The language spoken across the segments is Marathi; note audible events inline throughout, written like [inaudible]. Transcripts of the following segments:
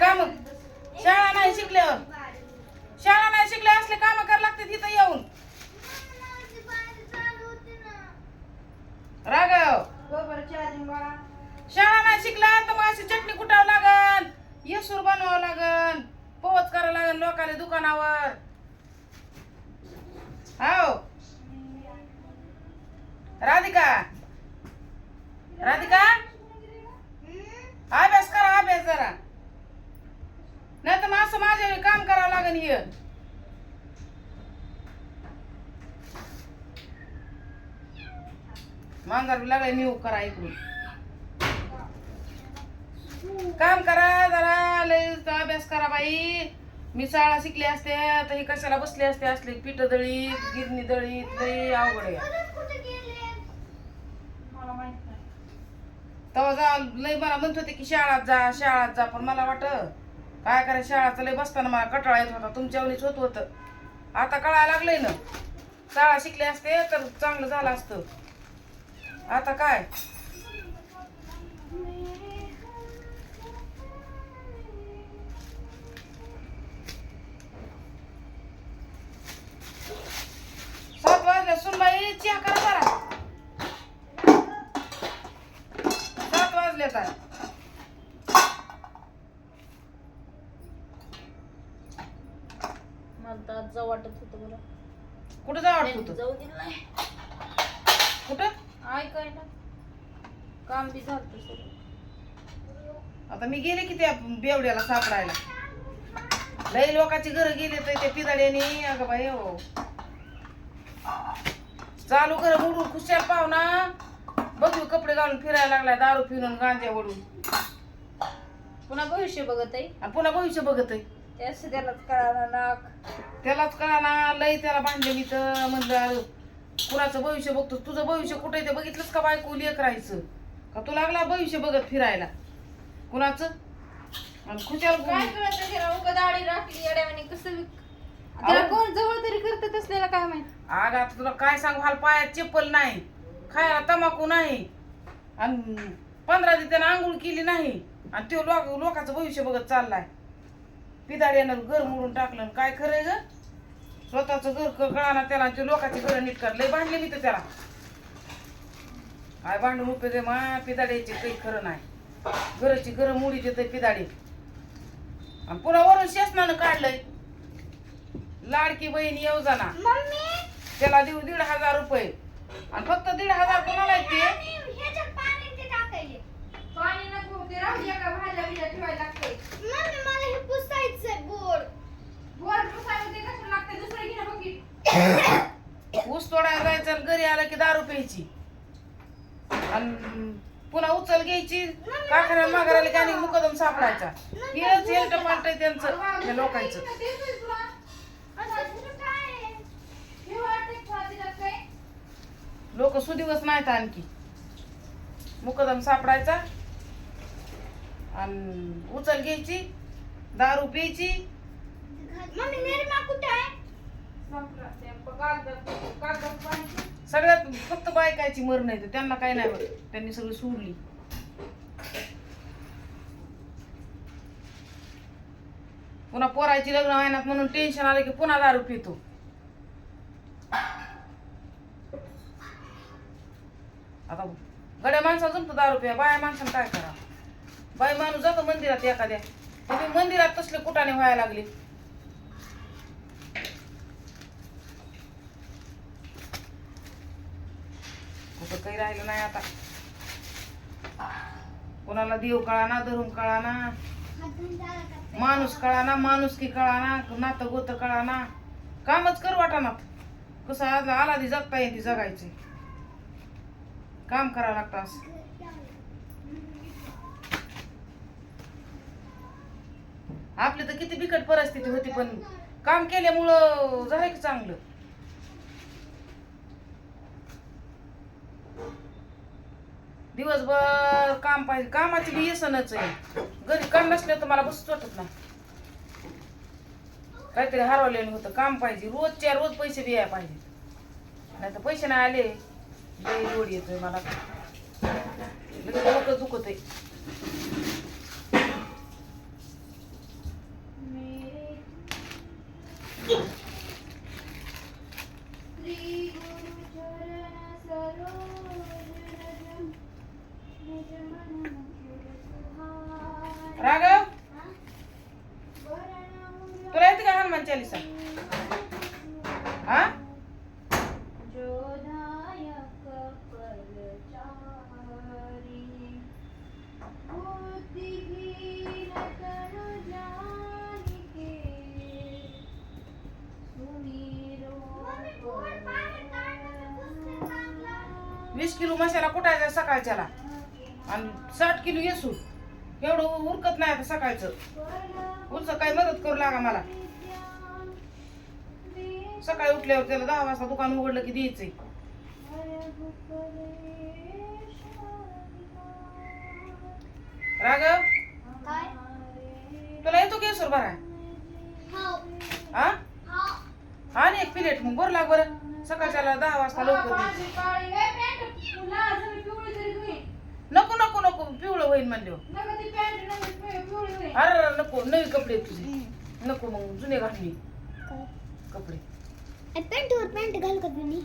काम शाळा नाही शिकल्यावर. शाळा नाही शिकले असले काम करायला लागते तिथं येऊन. राघव. शाळा नाही शिकला तर मग अशी चटणी कुटावं लागन येसूर बनवावं लागन पोच करावं लागन लोकांना दुकानावर. हो राधिका. राधिका? अभ्यास करा अभ्यास जरा. नाही तर असं माझ्या काम करावं लागन हे. मांजर लागले न्यू करा इकडून. काम करा जरा लय अभ्यास करा बाई. मी शाळा शिकले असते तर हे कशाला बसले असते असले पीठ दळीत गिरणी दळीत लय अवघड. तेव्हा जा लय मला म्हणत होते की शाळात जा शाळात जा पण मला वाट काय करायचं शाळाचं लय बसताना मला कटाळा येत होता तुमच्या वेळीच होत होतं. आता कळायला लागलंय ना. शाळा शिकले असते तर चांगलं झालं असतं. आता काय? सात वाजल्या सुनबाई चिया करा सात वाजले काय मला तर आज जाऊ वाटत होतं बरं. कुठं जा वाटत होतं? जाऊ दिलं नाही. कुठं? ऐकायला. काम बी झालं सगळं. आता मी गेले की त्या बेवड्याला सापडायला. लई लोकांची घर गेले तर त्या पिदाड्याने अगं बाई हो. चालू घर मोडून खुशाल पाहुणा. बघू कपडे घालून फिरायला लागलाय दारू पिऊन गांजा ओढून. पुन्हा भविष्य बघत आहे. आणि पुन्हा भविष्य बघत आहे. त्यालाच कळाला नाक त्यालाच कळा ना लई त्याला बांधले मी तर. म्हणलं अरे, कुणाचं भविष्य बघतो तुझं भविष्य कुठे ते बघितलंच का बायको लेक राहायचं? का तू लागला भविष्य बघत फिरायला? कुणाचं? आणि खुशाल काय कळत नाही त्याला? उगा दाढी राखली येड्यावानी कसं त्याला. कोण जवळ तरी करत असलेला काय माहीत? अग आता तुला काय सांगू? हाल पायात चप्पल नाही. खायला तंबाखू नाही. आणि पंधरा दिवस त्यानं आंघोळ केली नाही. आणि तो लोक लोकांचं भविष्य बघत चाललाय. पिदाड्यानं घर मोडून टाकलं आणि काय खरंय ग? स्वतःचं घर कळाना त्याला आणि ते लोकांची घर नीट कर. लय बांधले मी तर त्याला. काय भांडून उपयोग आहे? मा पिदाड्याचे काही खरं नाही. घराची घर मोडी देते पिदाडे. आणि पुन्हा वरून शासनानं काढलंय. लाडकी बहीण येऊ जाणार त्याला देऊ दीड हजार रुपये. आणि फक्त दीड हजार कोणाला ते? पाणी नको ते राहू दे का? भाज्या बिज्या ठेवायला लागते वर पुसायला ते कसं लागते दुसरं घे ना बघी ऊस तोडायला जायचं आणि घरी आलं की दारू प्यायची. आणि पुन्हा उचल घ्यायची काकऱ्या माघाराला की आणि मुकदम सापडायचा. हेच हेल्ट पालट त्यांचं त्या लोकांचं. लोक सुदिवस नाहीत आणखी. मुकदम सापडायचा. आणि उचल घ्यायची दारू प्यायची. सगळ्यात फक्त बायकायची मरण आहे त्यांना काय नाही त्यांनी सगळी सोडली. पुन्हा पोरायची लग्न व्हायनात म्हणून टेन्शन आलं की पुन्हा दारू पितो. आता गड्या माणसा जमतो दारू पिया बाया माणसानं काय करा बाई माणूस जातो मंदिरात एखाद्या. तुम्ही मंदिरात तसले कुटाने व्हायला लागले. कुठं काही राहिलं नाही आता. कोणाला देव कळाना धरून कळाना. माणूस कळाना माणुसकी कळाना नातं गोत कळाना. कामच कर वाटाना कसं आज आला ती जगता येते जगायचे. काम करावं लागतं असं. आपली तर किती बिकट परिस्थिती होती पण काम केल्यामुळं झालं की चांगलं. दिवसभर काम पाहिजे कामाची बी येसनच आहे. घरी काम नसलं तर मला बसच वाटत नाही. काहीतरी हरवलेलं होतं काम पाहिजे. रोजच्या रोज पैसे बी यायला पाहिजे. नाही तर पैसे नाही आले लई लोड येतोय मला. लगेच डोकं दुखत आहे आणि साठ किलो येसू एवढं उरकत नाही आता सकाळचं. पुढचं काही मदत करू लागा मला. सकाळी उठल्यावर त्याला दहा वाजता दुकान उघडलं की द्यायचंय. राघव? तुला येतो की येसूर बरा हा. आणि एक प्लेट मग बरं लाग बरं. सकाळच्याला दहा वाजता लवकर. नको नको नको पिवळं होईल म्हणले अरे नको नवी कपडे आहेत तुझे नको मग जुने घातली कपडे पॅन्टवर पॅन्ट घाल का तुम्ही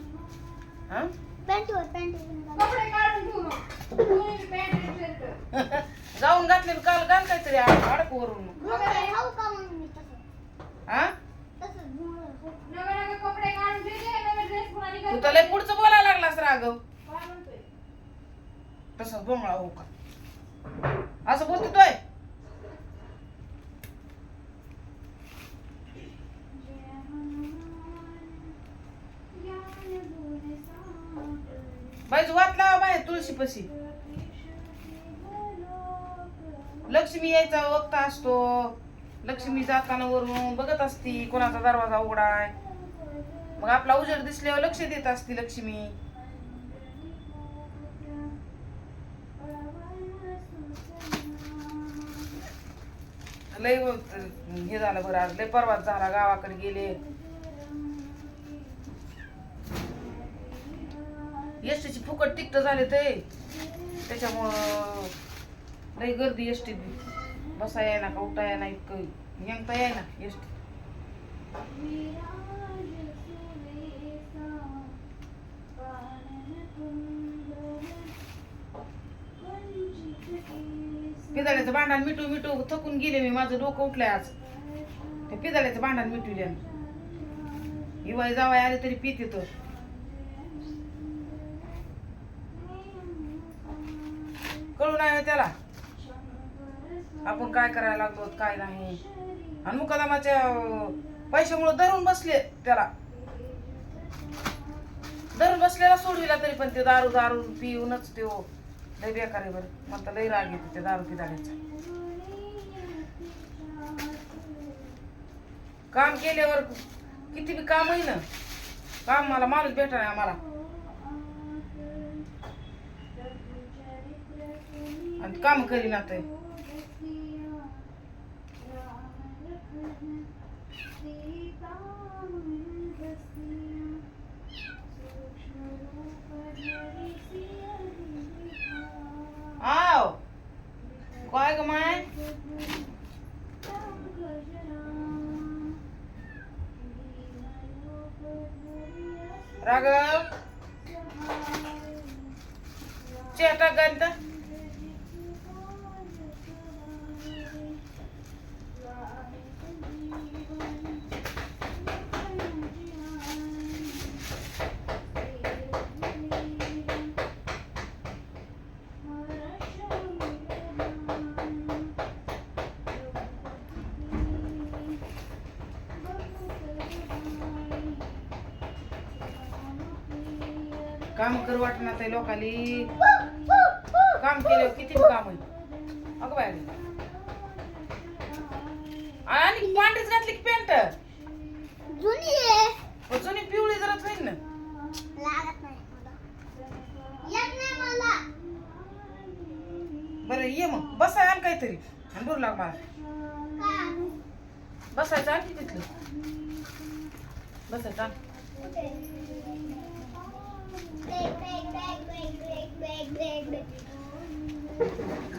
हा पॅन्टवर पॅन्ट घाल कपडे काढून ठेवू मग. दोन्ही पॅन्ट आणि शर्ट. जाऊन घातले काल घाल काहीतरी अडक वरून मग. खाऊ का मग मी तसं हा तसंच भोंगळं खाऊ. नवे नवे कपडे काढून ठेवले, नवे ड्रेस पुन्हा निघाले. तू तर लय पुढचं बोलायला लागलास राघव काय? तसंच बोंगळा हो का? असं बोलतो तोय बाईज वाट लावा बाहेर तुळशी पशी लक्ष्मी यायचा वक्त असतो. लक्ष्मी जाताना वरून बघत असती कोणाचा दरवाजा उघडाय. मग आपला उजेड दिसल्यावर लक्ष देत असती लक्ष्मी. लय हे झालं बरं आज. लय परवाच झाला गावाकडे गेले. एसटीची फुकट तिकट झाले ते. त्याच्यामुळं लई गर्दी एसटी बसा याय ना का उठा याय ना इतकं. यंगता याय ना एसटी पिदाळ्याचं भांडण मिटू मिटू थकून गेले मी. माझं डोकं उठलंय आज. ते पिदाळ्याचं भांडण मिटवले हिवाळी जावाय आले तरी पित येतो. कळू नाही त्याला. आपण काय करायला लागलो काय नाही. आणि मुकादामाच्या पैशामुळे धरून बसले त्याला. धरून बसलेला सोडविला तरी पण ते दारू दारू पिऊनच तो. लय बेकार आहे बरं. म्हणता लय राग येते त्या दारू पिदाड्याचा काम केल्यावर किती बी काम आहे ना काम मला माणूस भेटणार आम्हाला. आणि काम करीन आता. काय ग माय राघव चेटा गंत कर वाटणार ते लोकाली काम केल्यावर किती काम आहे? अगं बाय आणि पांढरीच घातली की पॅन्ट? जुनी आहे. जुनी पिवळी जरा होईल ना. लागत नाही मला. येत नाही मला. बरं ये मग. बसाय आण काहीतरी. आणि बरं लाग मला? बसायचं आणखी तिथलं. बसायचं आण.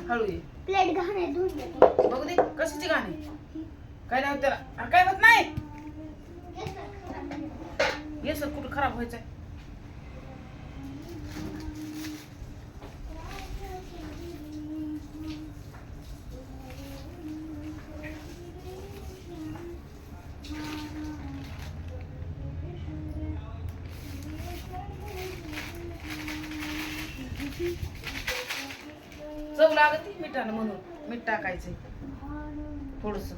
हळू ये प्लेट घाण आहे धुवून देतो बघू दे कशाची गाणी काय नाही होत त्याला काय होत नाही? ये सर कुठं खराब व्हायचंय? लागत मिठानं म्हणून. मीठ टाकायचंय थोडस.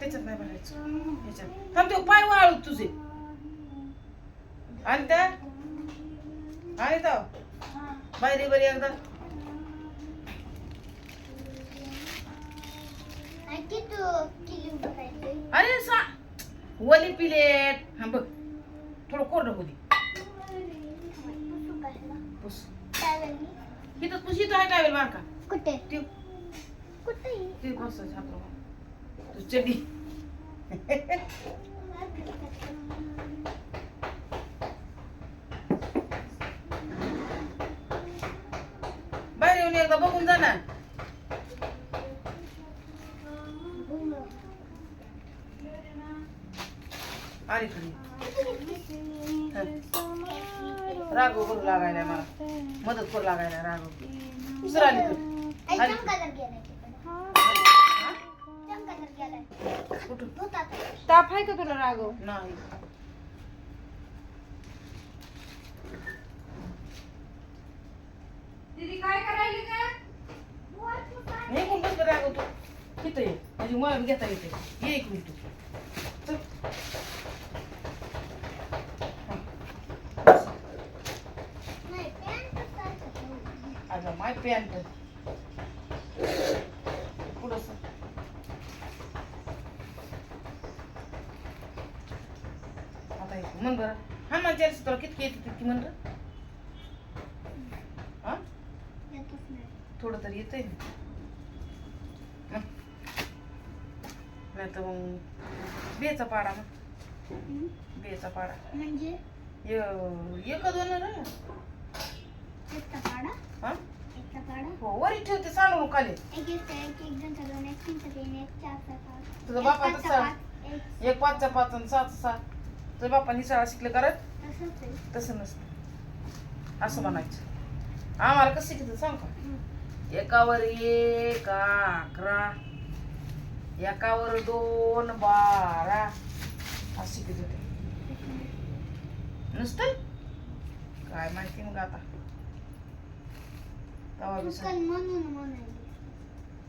त्याच्यात नाही भरायचं. ह्याच्यात. थांब ते पाय वाळू तुझे. आणि त्या आणि तर बाहेर बरी एकदा. टाकायचं अरे सा वली प्लेट. हा बघ. थोडं कोरडं पुसू कशाला? पुस. इथं पुस इथं आहे टावेल कुठे? ते कुठे? ते बस हात तू चडी बाहेर येऊन एकदा बघून जा ना. आली खरी राघव करू लागायला मला. मदत करू लागायला राघव दुसरं आली आली ताप आहे का तुला राघव नाही. दीदी काय करायली का नाही कोण बस राघव तू तिथं ये. म्हणजे मला घेता येते. ये एक मिनिट. चल बस. अगं माय पॅन्ट पुढं. आता म्हण बरं. हा ना जेलसी तुला कितकी येते तितकी म्हण. हा? थोडं तरी येतंय. ना नाही तर मग बेचा पाडा मग. बेचा पाडा. म्हणजे? य- एक दोन पाडा? हा वरी ठेवते सांडू खाली. एक एक एक एक दोन दोन एक तीन तीन एक चार पाच तुझा एक बाप पाच, एक एक पाचच्या पाच आणि सात सात तुझ्या बापाने शाळा शिकले करत तसंच आहे. तसं नसतं. असं म्हणायचं. आम्हाला कसं शिकत सांग का. एकावर एक अकरा. एकावर दोन बारा. असं शिकत होते नुसतं? काय माहिती मग आता. तवा बी चुकन म्हणून म्हणाली.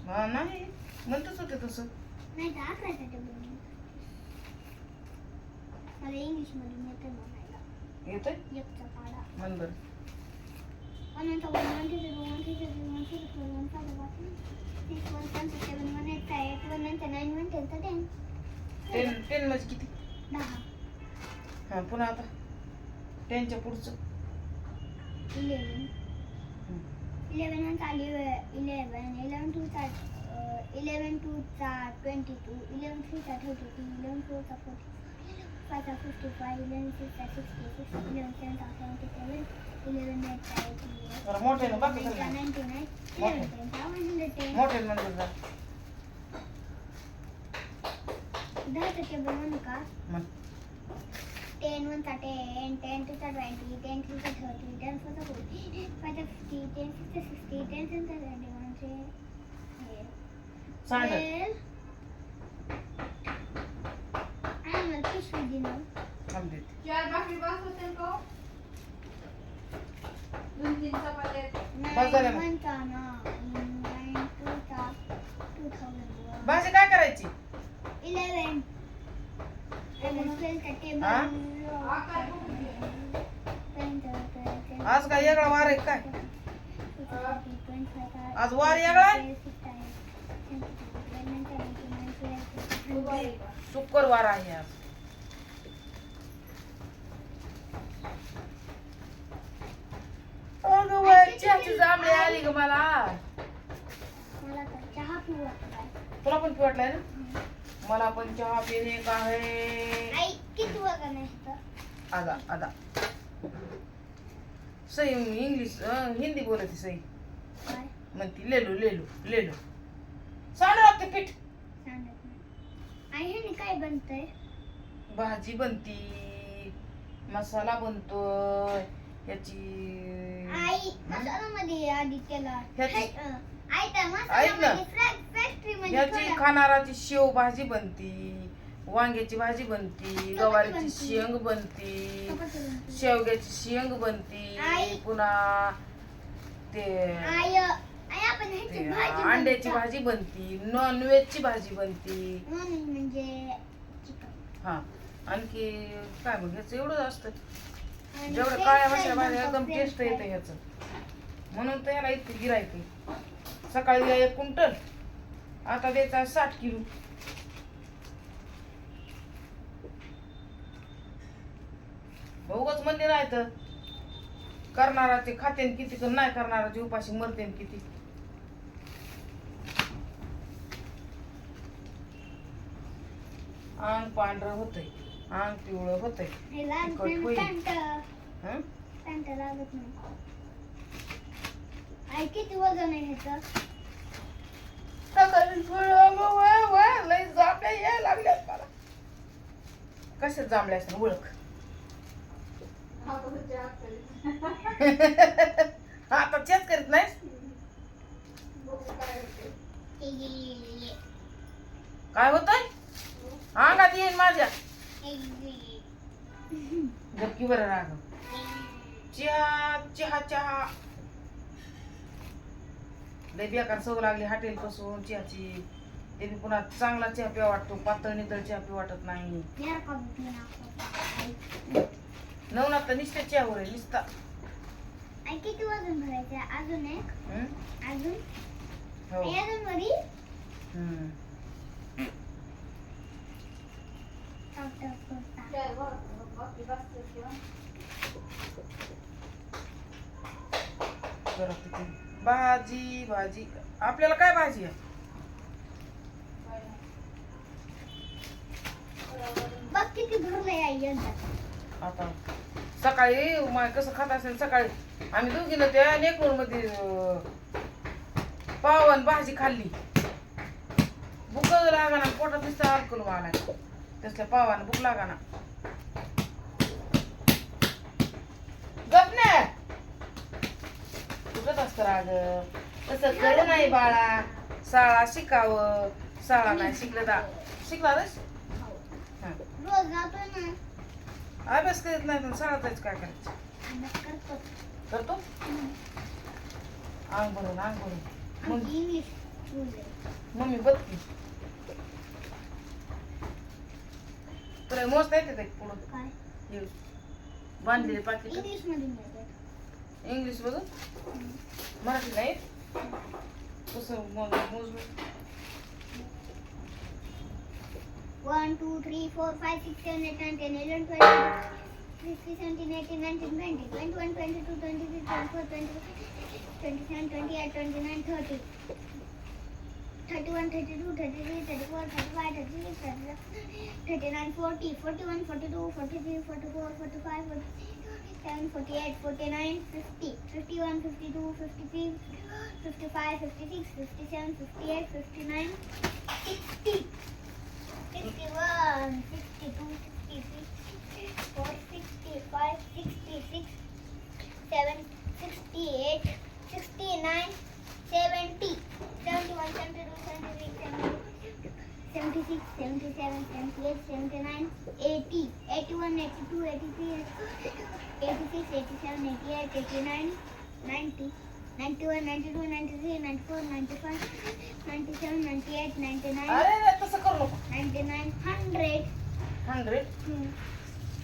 हा, नाही. म्हणतच होते तसं. नाही तर अकराच्या टेबल मला इंग्लिश मधून येतं म्हणायला. येतोय? एकचा पाडा. म्हण बरं. One one one three one three three one three four one five one six one seven seven one eight five eight one nine nine one ten तर टेन टेन टेन म्हणजे किती? दहा. हा पुन्हा आता. टेनच्या पुढचं. इलेवन इलेवन चालू इलेवन इलेवन टू चा इलेवन टू चा ट्वेंटी टू इलेवन थ्री चा थर्टी टू इलेवन फोर चा फोर्टी फाय चा फिफ्टी फाय इलेवन सिक्स चा सिक्स्टी सिक्स इलेवन सेवन चा सेवन्टी सेवन इलेवन एट चा एटी जरा मोठ्यानं बाकी एट चा झालं नाईन्टी नाईन इलेवन टेन चा वन हंड्रेड टेन दहाचं टेबल म्हणू का? म्हण टेन वन चा टेन टेन टू चा ट्वेंटी टेन थ्री चा थर्टी टेन फोर चा फोर्टी फाय चा फिफ्टी टेन सिक्स चा सिक्स्टी टेन सेवन चा ट्वेंटी वन चे सांग animal fish with you know. थांब देते चार भाकरी बस होते का दोन तीन बस झालं ना. भाजी काय करायची Eleven. आज काय वेगळा वार आहे काय? आज वार वेगळा? शुक्रवार आहे आज. जांभळी आली ग मला. तुला पण पिवटलाय ना? मला पण चहा पिणे का आहे सई इंग्लिश हिंदी बोलते सई? म्हणती लेलो लेलो लेलो. सांड लागते पीठ. ह्याने काय बनतंय? भाजी बनती मसाला बनतोय याची आई मसाल्यामध्ये आधी त्याला ऐक ना. मसाल्यामध्ये फ्रॅ- फॅक्टरीमध्ये याची थोडा- खाणाराची शेव भाजी बनती वांग्याची भाजी बनती गवारीची. शेंग बनती. शेवग्याची शेंग बनती. पुन्हा ते ह्याची अंड्याची. भाजी बनती नॉन ची भाजी बनती म्हणजे हा आणखी काय मग ह्याचं एवढंच असतं जेवढं काळ्या मसाल्या भाज्या एकदम टेस्ट येतं. ह्याचं म्हणून तर ह्याला इतकं गिरायक आहे सकाळी द्या एक क्विंटल आता द्यायचा साठ किलो. उगाच मंदिर नाही तर करणाराचे खातेन किती तर नाही करणाराचे उपाशी मरतेन किती. अंग पांढरं होतंय. अंग पिवळं होतंय. लागत नाही. किती वजन आहे ह्याचं? लय जांभळ्या यायला लागल्यात मला. जांभळ्या असतात ओळख. [laughs] आता चेक करीत नाहीस. काय होतंय? अंगात येईन माझ्या. [laughs] गपकी बरं राग चहा चहा चहा. लय बेकार सवय लागली हॉटेल पासून चहाची ते बी पुन्हा चांगला चहा पिवा वाटतो पातळ नितळ चहा पिवा वाटत नाही. नवनाथ तर निसत्या चहावर आहे निसता किती वजन भरायचं अजून एक? अजून हो अजून हं. टाक. जरा. भाजी भाजी. आपल्याला काय भाजी आहे? बघ किती भरलंय आई यंदा आता सकाळी माय कसं खात असेल सकाळी आम्ही दोघीनं त्या नेकूरमध्ये पावन भाजी खाल्ली. भूक लागाना पोटात नुसतं अडकून मला तसल्या पावानं भूक लागाना. गप ना. कुठंच असतं तसं कळलं नाही बाळा. शाळा शिकावं. शाळा नाही शिकलं तर शिकला रोज जातोय ना अभ्यास करीत नाही पण शाळा जायचं काय करायचं? अभ्यास करतो? करतो अंग भरून अंग भरून मग? इंग्लिश. मम्मी बघती. तुला मोजता येते पुढं? काय? बांधलेले पाकिट. इंग्लिशमध्ये मिळतात इंग्लिश बघ मराठी नाही कसं मोज मोज one two three four five six seven eight nine ten eleven twenty sixty seventeen eighteen nineteen twenty twenty one twenty two twenty three twenty four twenty twenty seven twenty eight twenty nine thirty thirty one thirty two thirty three thirty four thirty five thirty six thirty seven thirty nine forty forty one forty two forty three forty four forty five forty 47, 48, 49, 50, 51, 52, 53, 55, 56, 57, 58, 59, 60, 61, 62, 63, 64, 65, 66, 7, 68, 69, 70, 71, 72, 73, 74, 76, 77, 78, 79, 80, 81, 82, 83, 86, 87, 88, 89, 90, 91, 92, 93, 94, 95, 97, 98, 99, अरे रे, तसं करू नको. 99, 100. हंड्रेड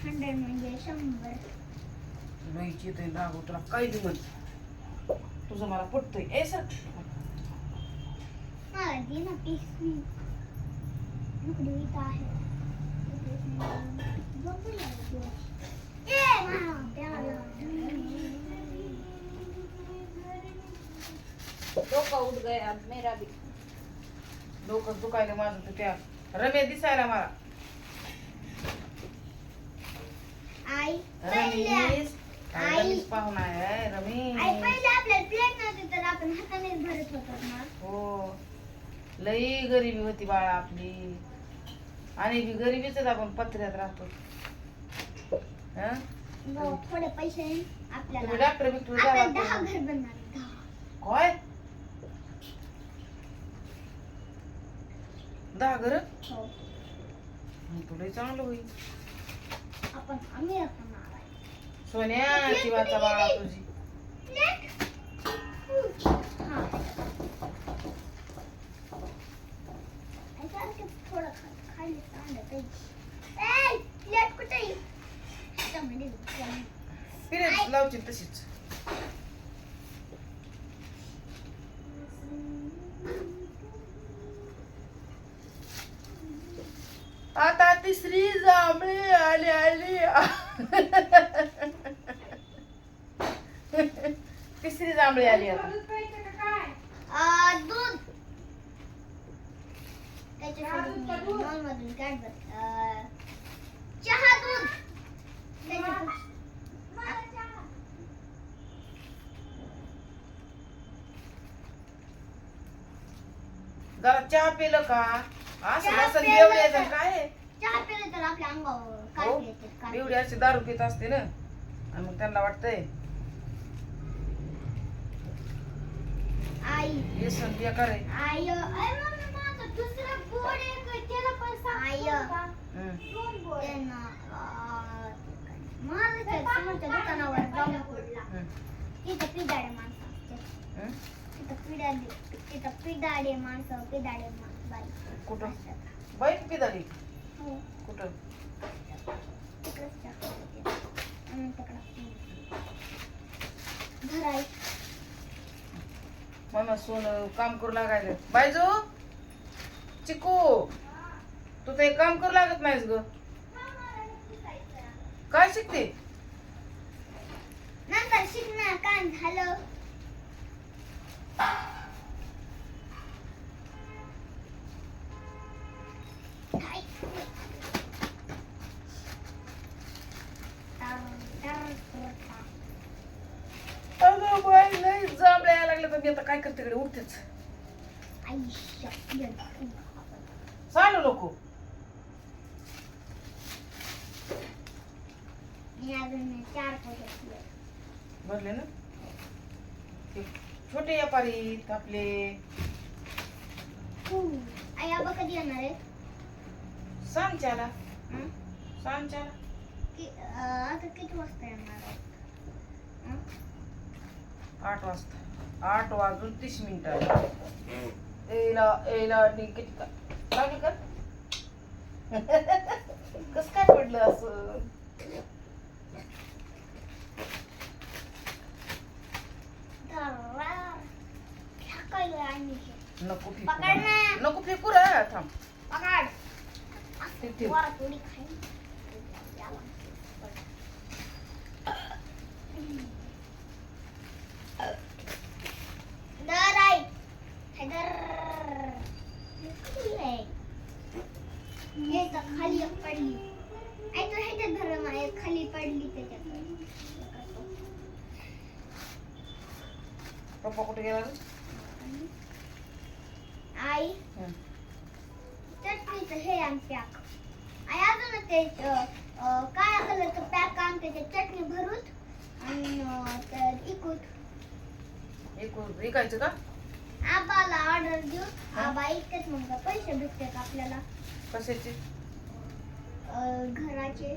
हंड्रेड म्हणजे शंभर. लईची येते रागव तुला काही म्हण तुझं मला पटतंय. ए सर. मला दे ना पिशवी आहे. डोका उठ गया मेरा भी. डोकं दुखायला माझं तर त्या रमे दिसायला मला. आई रमेश आई. रमेश पाहुणा आहे आई रमेश पहिले आपल्याला प्लेट नव्हती तर आपण हातानेच भरत होतो ना. हो. लई गरिबी होती बाळा आपली. आणि गरिबीच आपण पत्र्यात राहतो. हं? मग थोडे पैसे तुम्ही आपल्याला डॉक्टर बिक्टर दहा? घर बनणार काय? दहा घर? हो. तुला चांगलं होईल. आपण आम्ही होणार आहे. सोन्याची वाचा बाळा तुझी. हा. थोडं पिरियड लावची तशीच आता तिसरी जांभळी आली आली तिसरी जांभळी आली आता दूध प्यायचं का काय आ, दूध त्याच्यासोबत चहा दूध का मी दूध? मॉलमधून कॅडबरी आ, चहा दूध जरा चहा पिलं का असं असं? काय? चहा पिलं तर आपल्या अंगावर दारू पित असते ना आणि मग त्यांना वाटतंय आई व्यसन बेकार आहे आई तिथं पिदाडे माणसं असतात. तिथं पिदाडे तिथं पिदाडे माणसं पिदाडे मा- बाई कुठं. बाईक पिदाडी हो. कुठं? तिकडं. सोन काम करू लागायला. बायजो चिकू तू तर एक काम करू लागत नाहीस ग. काय शिकते? नंतर शिकणार काय झालं हाय. टर- टर- टर- अगं बाई लई जांभळ्या यायला लागल्या तर मी आता काय करते कडे उठतेच आयुष्य येतं. चालू लोक चार पोते. भरले ना? ते छोटे व्यापारी आपले. हू. आई आबा कधी येणार आहे सांच्याला. हं? सांच्याला. कि- अं, आता किती वाजता येणार आहे हं? आठ वाजता. आठ वाजून तीस मिनिटं एला एला नि किती का लागली का [laughs] कस काय पडलं असं तर- ठाकायला आणि हे. नको पकड ना. नको फेकू रे थांब पकड. ते ठेव. वर थोडी खाईन. दर आई. हे दर. हे आहे? हे तर खाली एक पडली आई तू ह्याच्यात धर एक खाली पडली त्याच्यात पप्पा कुठे गेला? आई. चटणीचं हे आण पॅक आई अजून ते काळ्या कलरचं पॅक आण त्याच्यात चटणी भरून आणि इकूत एक विकायचं का आबाला ऑर्डर देऊ आबा इतकेच मग पैसे भेटतात आपल्याला कशाचे घराचे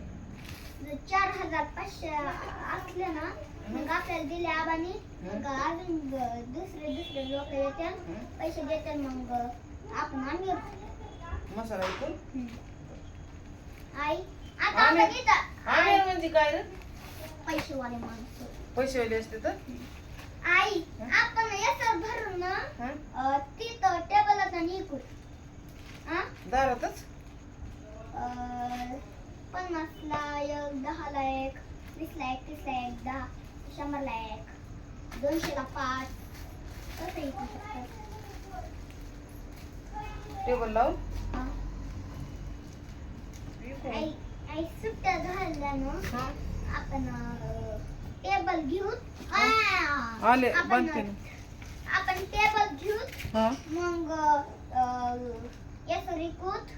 जर चार हजार पाचशे असले ना मग आपल्याला दिले आबानी. मग अजून दुसरे दुसरे लोक येतात? पैसे देतात मग आपण आम्ही मसाला विकून. आई आता आम्ही- आपण इथं आम्ही म्हणजे काय रे? पैसेवाले माणसं. पैसे वाले असते तर? आई आपण याच्यावर भरून ना हं? अं, तिथं टेबलात निघू हा दारातच? अं, पन्नासला एक दहाला एक वीसला एक तीसला एक दहा. शंभरला एक दोनशेला पाच कसं टेबल लावून. आई आई सुट्ट्या झाल्या ना? आपण टेबल घेऊन आले आपण आपण टेबल घेऊन मग याचं रिकूत